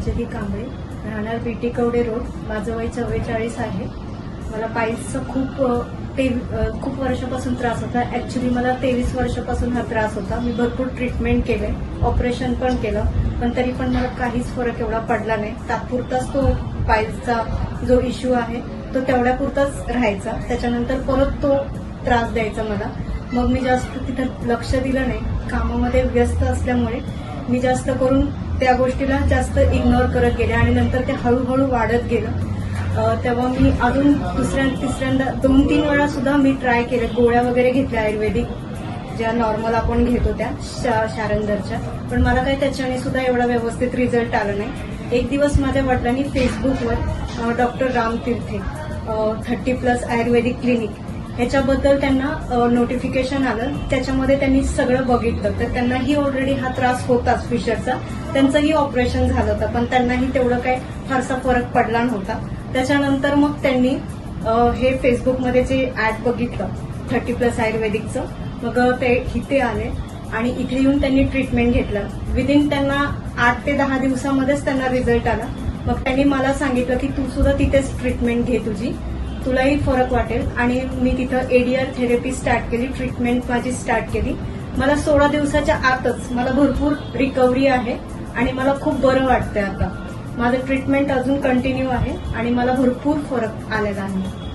संजली कांबळे राहणार BT Kawade road माझं वय चव्वेचाळीस आहे. मला पायल्सचा खूप ते खूप वर्षापासून त्रास होता. ऍक्च्युली मला तेवीस वर्षापासून हा त्रास होता. मी भरपूर ट्रीटमेंट केले ऑपरेशन पण केलं. पण तरी पण मला काहीच फरक एवढा पडला नाही. तात्पुरताच तो पायल्सचा जो इश्यू आहे तो तेवढ्यापुरताच राहायचा. त्याच्यानंतर परत तो त्रास द्यायचा मला. मग मी जास्त तिथं लक्ष दिलं नाही. कामामध्ये व्यस्त असल्यामुळे मी जास्त करून त्या गोष्टीला जास्त इग्नोर करत गेले आणि नंतर ते हळूहळू वाढत गेलं. तेव्हा मी अजून दुसऱ्या तिसऱ्यांदा दोन तीन वेळा सुद्धा मी ट्राय केलं. गोळ्या वगैरे घेतल्या आयुर्वेदिक ज्या नॉर्मल आपण घेतो त्या शा- शारंदरच्या पण मला काही त्याच्याने सुद्धा एवढा व्यवस्थित रिझल्ट आला नाही. एक दिवस माझ्या वडिलांनी फेसबुकवर डॉक्टर राम तीर्थे थर्टी प्लस आयुर्वेदिक क्लिनिक ह्याच्याबद्दल त्यांना नोटिफिकेशन आलं. त्याच्यामध्ये त्यांनी सगळं बघितलं. तर त्यांनाही ऑलरेडी हा त्रास होताच फिशरचा त्यांचंही ऑपरेशन झालं होतं पण त्यांनाही तेवढं काही फारसा फरक पडला नव्हता. त्याच्यानंतर मग त्यांनी हे फेसबुकमध्ये जे ऍड बघितलं थर्टी प्लस आयुर्वेदिकचं मग ते इथे आले आणि इथे येऊन त्यांनी ट्रीटमेंट घेतलं. विदिन त्यांना आठ ते दहा दिवसामध्येच त्यांना रिझल्ट आला. मग त्यांनी मला सांगितलं की तू सुद्धा तिथेच ट्रीटमेंट घे तुझी. तुलाही फरक वाटेल. आणि मी तिथं एडीआर थेरपी स्टार्ट केली ट्रीटमेंट माझी स्टार्ट केली. मला सोळा दिवसाच्या आतच मला भरपूर रिकव्हरी आहे. आणि मला खूप बरं वाटतंय आता. माझं ट्रीटमेंट अजून कंटिन्यू आहे आणि मला भरपूर फरक आलेला आहे.